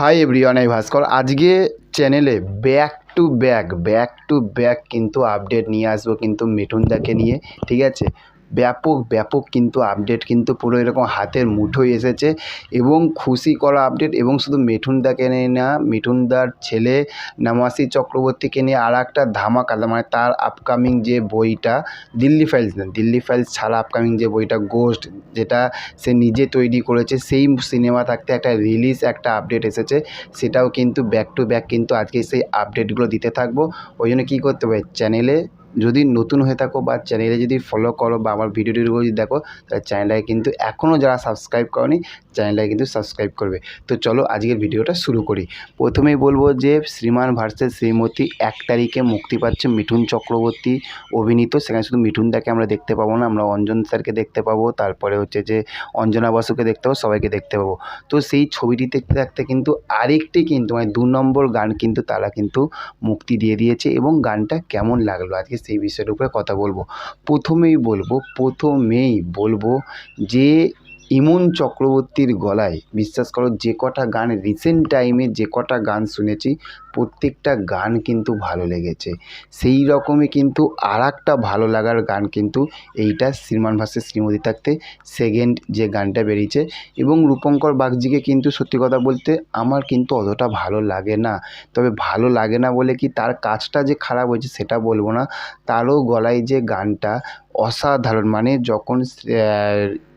Hi everyone I Bhaskar আজকে চ্যানেলে back to back back to back কিন্তু আপডেট নিয়ে আসব কিন্তু মিঠুনদাকে নিয়ে, ঠিক আছে? ব্যাপক ব্যাপক কিন্তু আপডেট কিন্তু পুরো এরকম হাতের মুঠোয় এসেছে এবং খুশি করা আপডেট এবং শুধু মিঠুনদাকে নিয়ে না, মিঠুনদার ছেলে নামাসি চক্রবর্তীকে নিয়ে আর একটা ধামাকা মানে তার আপকামিং যে বইটা, দিল্লি ফাইলস না, দিল্লি ফাইলস ছাড়া আপকামিং যে বইটা গোস্ট যেটা সে নিজে তৈরি করেছে, সেই সিনেমা থাকতে একটা রিলিজ একটা আপডেট এসেছে, সেটাও কিন্তু ব্যাক টু ব্যাক কিন্তু আজকে সেই আপডেটগুলো দিতে থাকব। ওই জন্য কী করতে হবে? চ্যানেলে যদি নতুন হয়ে থাকো বা চ্যানেলে যদি ফলো করো বা আমার ভিডিও টিডিওগুলো যদি দেখো, তাহলে চ্যানেলটাকে কিন্তু এখনও যারা সাবস্ক্রাইব করনি চ্যানেলটাকে কিন্তু সাবস্ক্রাইব করবে। তো চলো আজকের ভিডিওটা শুরু করি। প্রথমেই বলব যে শ্রীমান ভার্সেস শ্রীমতী এক তারিখে মুক্তি পাচ্ছে মিঠুন চক্রবর্তী অভিনীত। সেখানে শুধু মিঠুনটাকে আমরা দেখতে পাবো না, আমরা অঞ্জন স্যারকে দেখতে পাবো, তারপরে হচ্ছে যে অঞ্জনা বসুকে দেখতে পাবো, সবাইকে দেখতে পাবো। তো সেই ছবিটি দেখতে দেখতে কিন্তু আরেকটি কিন্তু মানে দু নম্বর গান কিন্তু তারা কিন্তু মুক্তি দিয়ে দিয়েছে এবং গানটা কেমন লাগল? আজকে সেই বিষয়ের উপরে কথা বলব। প্রথমেই বলব প্রথমেই বলব যে ইমন চক্রবর্তীর গলায়। বিশ্বাস করো, যে কটা গান রিসেন্ট টাইমে যে কটা গান শুনেছি, প্রত্যেকটা গান কিন্তু ভালো লেগেছে। সেই রকমই কিন্তু আর একটা ভালো লাগার গান কিন্তু এইটা শ্রীমান ভার্সেস শ্রীমতী থাকতে সেকেন্ড যে গানটা বেরিয়েছে। এবং রূপঙ্কর বাগজিকে কিন্তু সত্যি কথা বলতে আমার কিন্তু অতটা ভালো লাগে না। তবে ভালো লাগে না বলে কি তার কাজটা যে খারাপ হয়েছে সেটা বলব না। তারও গলায় যে গানটা অসাধারণ। মানে যখন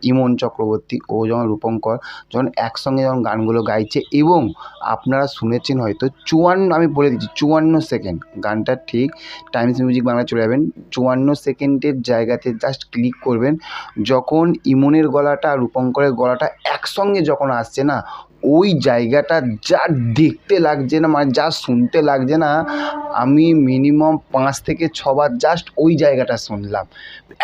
ইমন চক্রবর্তী ও যখন রূপঙ্কর যখন একসঙ্গে যখন গানগুলো গাইছে এবং আপনারা শুনেছেন হয়তো চুয়ান্ন, আমি বলে দিচ্ছি চুয়ান্ন সেকেন্ড, গানটা ঠিক টাইমস মিউজিক বাংলা চলে যাবেন, চুয়ান্ন সেকেন্ডের জায়গাতে জাস্ট ক্লিক করবেন, যখন ইমনের গলাটা রূপঙ্করের গলাটা একসঙ্গে যখন আসছে না ওই জায়গাটা যা দেখতে লাগছে না মানে যা শুনতে লাগছে না, আমি মিনিমাম পাঁচ থেকে ছবার জাস্ট ওই জায়গাটা শুনলাম।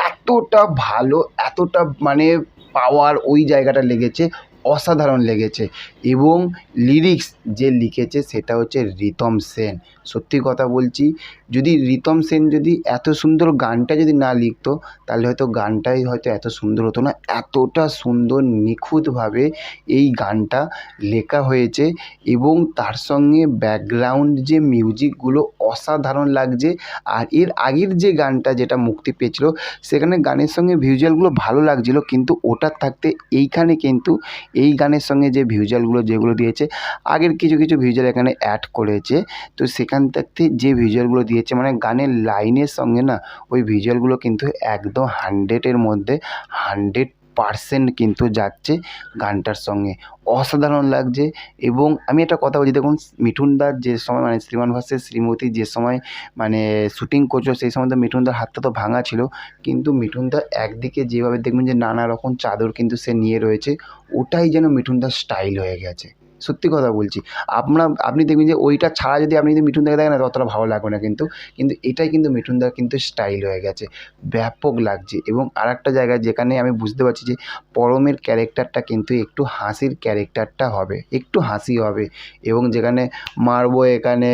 এতটা ভালো, এতটা মানে পাওয়ার ওই জায়গাটা লেগেছে। অসাধারণ লেগেছে। এবং লিরিক্স যে লিখেছে সেটা হচ্ছে রিতম সেন। সত্যি কথা বলছি, যদি রিতম সেন যদি এত সুন্দর গানটা যদি না লিখতো, তাহলে হয়তো গানটাই হয়তো এত সুন্দর হতো না। এতটা সুন্দর নিখুঁতভাবে এই গানটা লেখা হয়েছে এবং তার সঙ্গে ব্যাকগ্রাউন্ড যে মিউজিকগুলো অসাধারণ লাগছে আর এর আগের যে গানটা যেটা মুক্তি পেয়েছিল, সেখানে গানের সঙ্গে ভিজুয়ালগুলো ভালো লাগছিল, কিন্তু ওটার থাকতে এইখানে কিন্তু এই গানের সঙ্গে যে ভিজুয়ালগুলো যেগুলো দিয়েছে, আগের কিছু কিছু ভিজুয়াল এখানে অ্যাড করেছে। তো সেখান থেকে যে ভিজুয়ালগুলো দিয়েছে মানে গানের লাইনের সঙ্গে না, ওই ভিজুয়ালগুলো কিন্তু একদম হান্ড্রেডের মধ্যে হান্ড্রেড পারসেন্ট কিন্তু যাচ্ছে গানটার সঙ্গে। অসাধারণ লাগছে এবং আমি একটা কথা বলছি, দেখুন মিঠুনদার যে সময় মানে শ্রীমান ভাসের শ্রীমতী যে সময় মানে শ্যুটিং করছিল, সেই সময় তো মিঠুনদার হাতটা তো ভাঙা ছিল। কিন্তু মিঠুনদা একদিকে যেভাবে দেখবেন যে নানা রকম চাদর কিন্তু সে নিয়ে রয়েছে, ওটাই যেন মিঠুনদার স্টাইল হয়ে গেছে। সত্যি কথা বলছি। আপনার আপনি দেখবেন যে ওইটা ছাড়া যদি আপনি যদি মিঠুনদাকে দেখেন না ততটা ভালো লাগবে না কিন্তু। কিন্তু এটাই কিন্তু মিঠুনদার কিন্তু স্টাইল হয়ে গেছে। ব্যাপক লাগছে এবং আর একটা জায়গায় যেখানে আমি বুঝতে পারছি যে পরমের ক্যারেক্টারটা কিন্তু একটু হাসির ক্যারেক্টারটা হবে, একটু হাসি হবে এবং যেখানে মারবো এখানে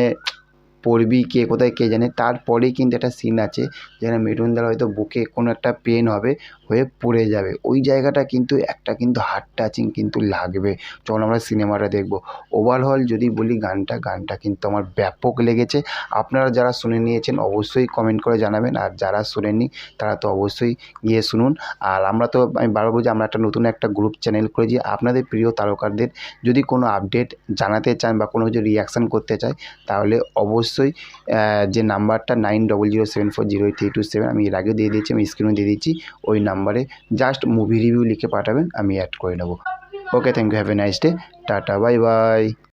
পড়বি কে কোথায় কে জানে, তারপরেই কিন্তু একটা সিন আছে যেখানে মিঠুনদার হয়তো বুকে কোনো একটা পেন হবে, হয়ে পড়ে যাবে। ওই জায়গাটা কিন্তু একটা কিন্তু হার্ট টাচিং কিন্তু লাগবে। যখন আমরা সিনেমাটা দেখব। ওভারঅল যদি বলি গানটা গানটা কিন্তু আমার ব্যাপক লেগেছে। আপনারা যারা শুনে নিয়েছেন অবশ্যই কমেন্ট করে জানাবেন, আর যারা শোনেননি তারা তো অবশ্যই গিয়ে শুনুন। আর আমরা তো আমি বারবার বলছি, আমরা একটা নতুন একটা গ্রুপ চ্যানেল করেছি আপনাদের প্রিয় তারকারদের যদি কোনো আপডেট জানাতে চান বা কোনো কিছু রিয়াকশান করতে চায়, তাহলে অবশ্যই যে নাম্বারটা nine double zero seven four zero three two seven আমি এর আগে দিয়ে দিয়েছি, আমি স্ক্রিনে দিয়ে দিচ্ছি ওই নাম্বারে জাস্ট মুভি রিভিউ লিখে পাঠাবেন, আমি অ্যাড করে নেব। Okay thank you have a nice day tata bye bye